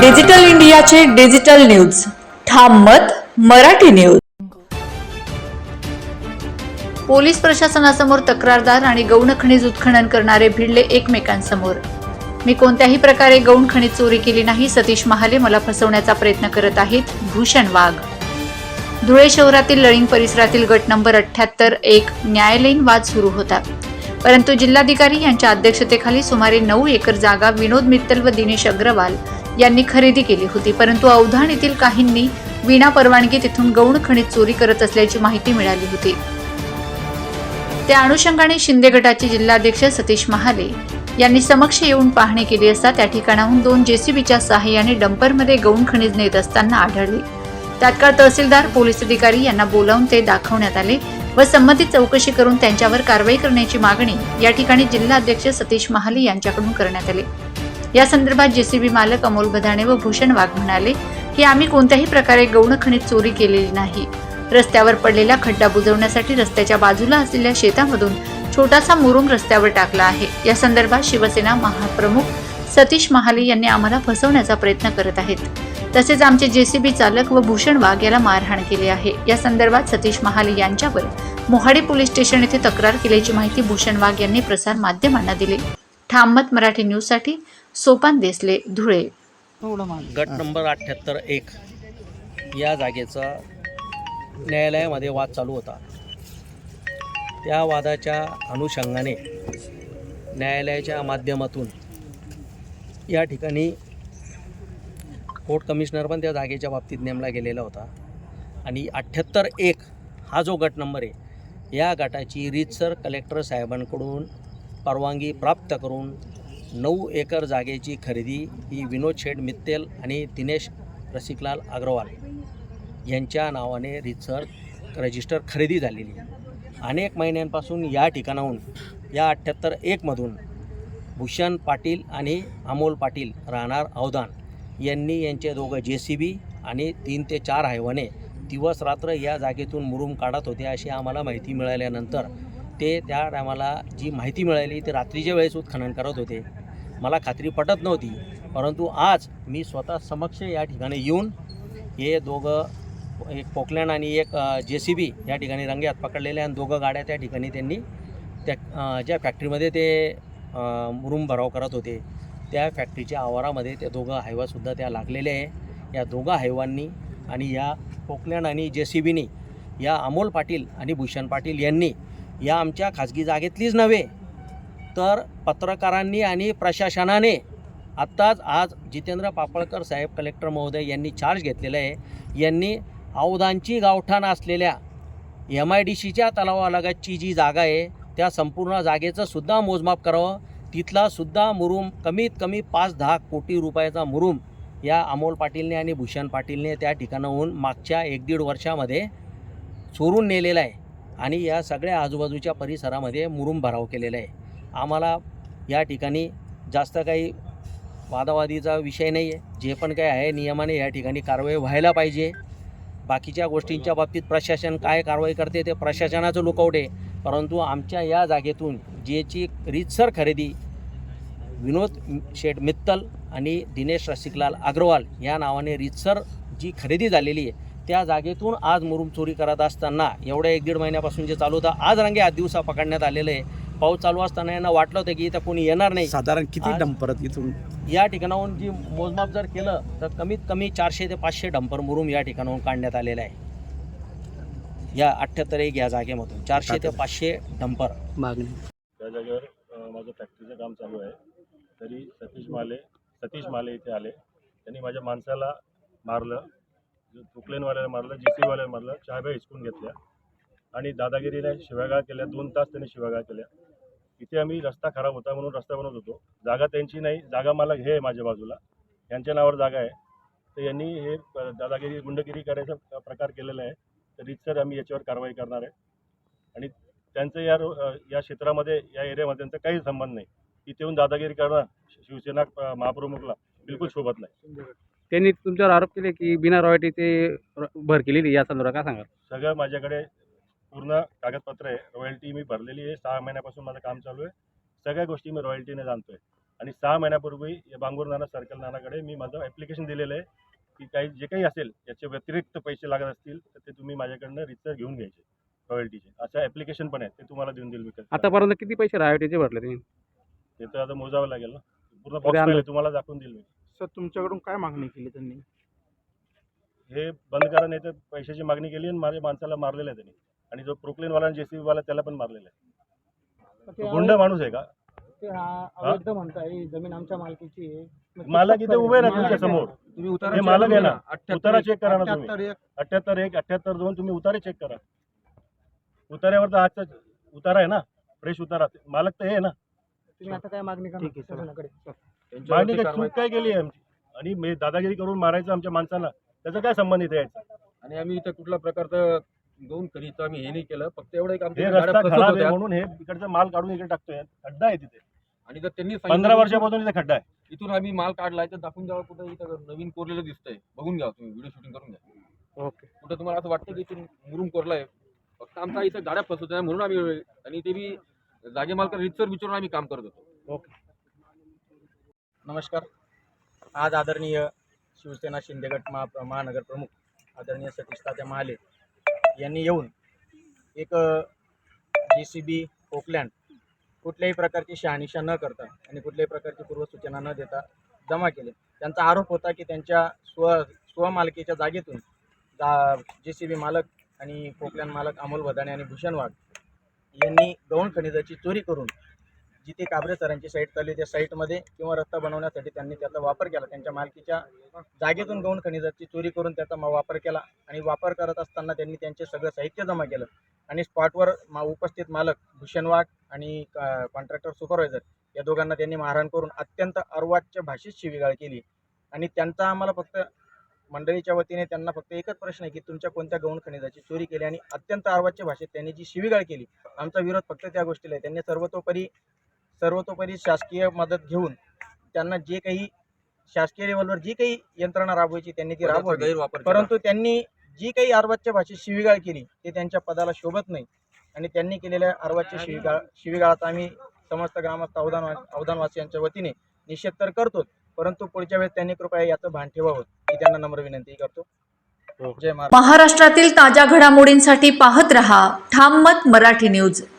Digital इंडियाचे digital news. ठाम मत मराठी न्यूज. पोलीस प्रशासनासमोर तक्रारदार आणि गौण खनिज उत्खनन करणारे भिडले एकमेकांसमोर. मी कोणत्याही प्रकारे गौण खनिज चोरी केली नाही सतीश महाले मला फसवण्याचा प्रयत्न करत आहेत भूषण वाघ. धुळे शहरातील लळिंग परिसरातील गट नंबर अठ्याहत्तर एक न्यायालयीन वाद सुरू होता. परंतु जिल्हाधिकारी यांच्या अध्यक्षतेखाली सुमारे नऊ एकर जागा विनोद मित्तल व दिनेश अग्रवाल यांनी खरेदी केली होती. परंतु अवधान येथील काहींनी विना परवानगी तिथून गौण खनिज चोरी करत असल्याची माहिती मिळाली होती. त्या अनुषंगाने शिंदे गटाचे जिल्हाध्यक्ष सतीश महाले यांनी समक्ष येऊन पाहणी केली असता त्या ठिकाणाहून दोन जेसीबीच्या सहाय्याने डंपरमध्ये गौण खनिज नेत असताना आढळले. तात्काळ तहसीलदार पोलीस अधिकारी यांना बोलावून ते दाखवण्यात आले व संबंधित चौकशी करून त्यांच्यावर कारवाई करण्याची मागणी या ठिकाणी जिल्हाध्यक्ष सतीश महाले यांच्याकडून करण्यात आली. या संदर्भात जेसीबी मालक अमोल बदाणे व भूषण वाघ म्हणाले की आम्ही कोणत्याही प्रकारे गौण खनिज चोरी केलेली नाही. रस्त्यावर पडलेला खड्डा बुजवण्यासाठी रस्त्याच्या बाजूला असलेल्या शेतामधून छोटासा मुरुम रस्त्यावर टाकला आहे. या संदर्भात शिवसेना महाप्रमुख सतीश महाले यांनी आम्हाला फसवण्याचा प्रयत्न करत आहेत. तसेच आमचे जेसीबी चालक व भूषण वाघ याला मारहाण केली आहे. या संदर्भात सतीश महाले यांच्यावर मोहाडी पोलीस स्टेशन येथे तक्रार केल्याची माहिती भूषण वाघ यांनी प्रसार माध्यमांना दिली. ठाममत मराठी न्यूजसाठी सोपान देसले धुळे. गट नंबर अठ्ठ्याहत्तर एक. या जागेचा न्यायालयामध्ये वाद चालू होता. त्या वादाच्या अनुषंगाने न्यायालयाच्या माध्यमातून या ठिकाणी कोर्ट कमिशनर पण त्या जागेच्या बाबतीत नेमला गेलेला होता. आणि अठ्ठ्याहत्तर एक हा जो गट नंबर आहे या गटाची रीतसर कलेक्टर साहेबांकडून परवानगी प्राप्त करून नऊ एकर जागेची खरेदी ही विनोद शेठ मित्तेल आणि दिनेश रसिकलाल अग्रवाल यांच्या नावाने रितसर रजिस्टर खरेदी झालेली अनेक महिन्यांपासून या ठिकाणाहून या अठ्ठ्याहत्तर एकमधून भूषण पाटील आणि अमोल पाटील राहणार अवदान यांनी यांचे दोघं जे सी बी आणि तीन ते चार हैवाने दिवस रात्र या जागेतून मुरुम काढत होते अशी आम्हाला माहिती मिळाल्यानंतर ते त्या टायमाला जी माहिती मिळाली ते रात्रीच्या वेळेस उत्खनन करत होते. मला खात्री पटत नव्हती. परंतु आज मी स्वतः समक्ष या ठिकाणी येऊन हे दोघं एक पोकलँड आणि एक जे सी बी या ठिकाणी रंग्यात पकडलेल्या आणि दोघं गाड्या त्या ठिकाणी त्यांनी त्या ज्या फॅक्टरीमध्ये ते रूम भराव करत होते त्या फॅक्टरीच्या आवारामध्ये त्या दोघं हायवासुद्धा त्या लागलेल्या आहे. या दोघं हायवांनी आणि या पोकलँड आणि जे सी बीनी या अमोल पाटील आणि भूषण पाटील यांनी या आमच्या खाजगी जागेतलीच नव्हे तर पत्रकारांनी आणि प्रशासनाने आत्ताच आज जितेंद्र पापळकर साहेब कलेक्टर महोदय यांनी चार्ज घेतलेला आहे. यांनी अवधानची गावठाण असलेल्या एम आय डी सीच्या तलावालगतची जी जागा आहे त्या संपूर्ण जागेचं सुद्धा मोजमाप करावं. तिथलासुद्धा मुरुम कमीत कमी पाच दहा कोटी रुपयाचा मुरुम या अमोल पाटीलने आणि भूषण पाटीलने त्या ठिकाणाहून मागच्या एक दीड वर्षामध्ये चोरून नेलेला आहे. आणि या सगळ्या आजूबाजूच्या परिसरामध्ये मुरुम भराव केलेला आहे. आम्हाला या ठिकाणी जास्त काही वादावादीचा विषय नाही आहे जे पण काही आहे नियमाने या ठिकाणी कारवाई व्हायला पाहिजे. बाकीच्या गोष्टींच्या बाबतीत प्रशासन काय कारवाई करते ते प्रशासनाचं लुकआउट आहे. परंतु आमच्या या जागेतून जेची रीतसर खरेदी विनोद शेठ मित्तल आणि दिनेश रसिकलाल अग्रवाल या नावाने रीतसर जी खरेदी झालेली आहे त्या जागेतून आज मुरुम चोरी करत असताना एवढ्या एक दीड महिन्यापासून जे चालू होतं आज रंगे आज दिवसा पकडण्यात आलेलं आहे. पाऊस चालू असताना यांना वाटलं होतं की इथं कोणी येणार नाही. साधारण किती आज- डंपर इथून? या ठिकाणाहून जी मोजमाप जर केलं तर कमीत कमी चारशे ते पाचशे डंपर मुरुम या ठिकाणाहून काढण्यात आलेला आहे. या अठ्ठ्याहत्तर एक या जागेमधून. चारशे ते पाचशे डंपर. मागणी. त्या जागेवर अ, माझं फॅक्टरीचं काम चालू आहे. तरी सतीश माले सतीश माले इथे आले. त्यांनी माझ्या माणसाला मारलं चुकलेनवाल्याला मारलं जी सीवाल्याला मारलं चहाब्या हिसकून घेतल्या. आणि दादागिरीने शिवागाळ केल्या दोन तास त्यांनी शिवागाळ केल्या. इथे आम्ही रस्ता खराब होता म्हणून रस्ता बनवत होतो. जागा त्यांची नाही जागा मला हे आहे माझ्या बाजूला. यांच्या नावावर जागा आहे. तर यांनी हे दादागिरी गुंडगिरी करायचा प्रकार केलेला आहे. तर रितसर आम्ही याच्यावर कारवाई करणार आहे. आणि त्यांचं या या क्षेत्रामध्ये या एरियामध्ये त्यांचा काही संबंध नाही. इथे येऊन दादागिरी करणं शिवसेना महाप्रमुखला बिलकुल शोभत नाही. त्यांनी तुमच्यावर आरोप केले की बिना रॉयल्टी ते र- भर केलेली या संदर्भात. काय सांगाल? सगळं माझ्याकडे पूर्ण कागदपत्र आहे. रॉयल्टी मी भरलेली आहे. सहा महिन्यापासून माझं काम चालू आहे. सगळ्या गोष्टी मी रॉयल्टीने जाणतोय. आणि सहा महिन्यापूर्वी या बांगूर नाना सर्कल नानाकडे मी माझं ॲप्लिकेशन दिलेलं आहे की काही जे काही असेल याचे व्यतिरिक्त पैसे लागत असतील तर ते तुम्ही माझ्याकडनं रितसर घेऊन घ्यायचे रॉयल्टीचे असं ॲप्लिकेशन पण आहे ते तुम्हाला देऊन देईल विकत. आतापर्यंत किती पैसे रॉयल्टीचे भरले तुम्ही? ते तर आता मोजावं लागेल ना. पूर्ण बॉक्स तुम्हाला दाखवून देईल मी. सर तुमच्याकडून काय मागणी केली त्यांनी? हे बंद करा नाही तर पैशाची मागणी केली आणि माझ्या माणसाला मारलेलं आहे त्यांनी. आणि जो प्रोक्लेनवाला जे सी बीवाला त्याला पण मारलेलं आहे. गुंड माणूस आहे का? ते हा अवैध म्हणताय जमीन आमच्या मालकीची आहे. मालक इथे उभे ना तुमच्यासमोर तुम्ही हे मालक आहे ना? उतारा चेक करा ना तुम्ही. अठ्याहत्तर एक. अठ्याहत्तर दोन तुम्ही उतारे चेक करा. उतार्यावर तर आजचा उतारा आहे ना? फ्रेश उतारा. मालक तर हे आहे ना? तुम्ही आता काय मागणी करणार? शासनाकडे मागणी काय? चूक काय केली आहे आमची? आणि मी दादागिरी करून मारायचं आमच्या माणसाला त्याचा काय संबंध इथे यायचा? आणि आम्ही इथं कुठल्या प्रकारचं गौण खनिजचं आम्ही हे नाही केलं. फक्त एवढं एक हे आमच्या रस्ता गाड्या फसवत खराब आहे होत्या. म्हणून हे इकडचा माल काढून इकडे टाकतोय. खड्डा आहे तिथे. आणि जर त्यांनी पंधरा सांगितलं वर्षापासून इथे खड्डा आहे. इथून आम्ही माल काढलाय तर दाखवून द्यावं कुठं? इथं नवीन कोरलेलं दिसतंय. बघून घ्या तुम्ही व्हिडिओ शूटिंग करून घ्या. ओके. कुठं तुम्हाला असं वाटतं की इथून मुरुम कोरलाय? फक्त आमचा इथं गाड्या फसवत आहे म्हणून आम्ही आणि ते बी जागे मालका रितसर विचारून आम्ही काम करत होतो. नमस्कार. आज आदरणीय शिवसेना शिंदेगट महा महानगर प्रमुख आदरणीय सतीश तात्या महाले यांनी येऊन एक जे सी बी ओकलँड कुठल्याही प्रकारची शहानिशा न करता आणि कुठल्याही प्रकारची पूर्वसूचना न देता जमा केले. त्यांचा आरोप होता की त्यांच्या स्व स्वमालकीच्या जागेतून जा जे सी बी मालक आणि पोकलँड मालक अमोल वदाणे आणि भूषण वाघ यांनी गौण खनिजाची चोरी करून जिथे काबरे सरांची साईट चालली त्या साईटमध्ये किंवा रस्ता बनवण्यासाठी त्यांनी त्याचा वापर केला. त्यांच्या मालकीच्या जागेतून गौण खनिजाची चोरी करून त्याचा वापर केला आणि वापर करत असताना त्यांनी त्यांचे सगळं साहित्य जमा केलं. आणि स्पॉटवर मा उपस्थित मालक भूषण वाघ आणि कॉन्ट्रॅक्टर सुपरवायझर या दोघांना त्यांनी मारहाण करून अत्यंत अर्वाच्य भाषेत शिवीगाळ केली. आणि त्यांचा आम्हाला फक्त मंडळीच्या वतीने त्यांना फक्त एकच प्रश्न आहे की तुमच्या कोणत्या गौण खनिजाची चोरी केली? आणि अत्यंत अर्वाच्य भाषेत त्यांनी जी शिवीगाळ केली आमचा विरोध फक्त त्या गोष्टीला आहे. त्यांनी सर्वतोपरी सर्वतोपरी शासकीय मदत घेऊन त्यांना जे काही शासकीय लेवलवर जी काही यंत्रणा राबवायची त्यांनी ती राबवली. परंतु त्यांनी जी काही अर्वाच्य भाषेत शिवीगाळ केली ते त्यांच्या पदाला शोभत नाही. आणि त्यांनी केलेल्या अर्वाच्य शिवीगाळ शिवीगाळाचा आम्ही समस्त ग्रामस्थ अवधान अवधानवासियांच्या वतीने निषेध तर करतोच परंतु पुढच्या वेळेस त्यांनी कृपया याचं भान ठेवावं. ही त्यांना नम्र विनंती करतो. जय महाराज महाराष्ट्रातील ताज्या घडामोडींसाठी पाहत रहा ठाम मत मराठी न्यूज.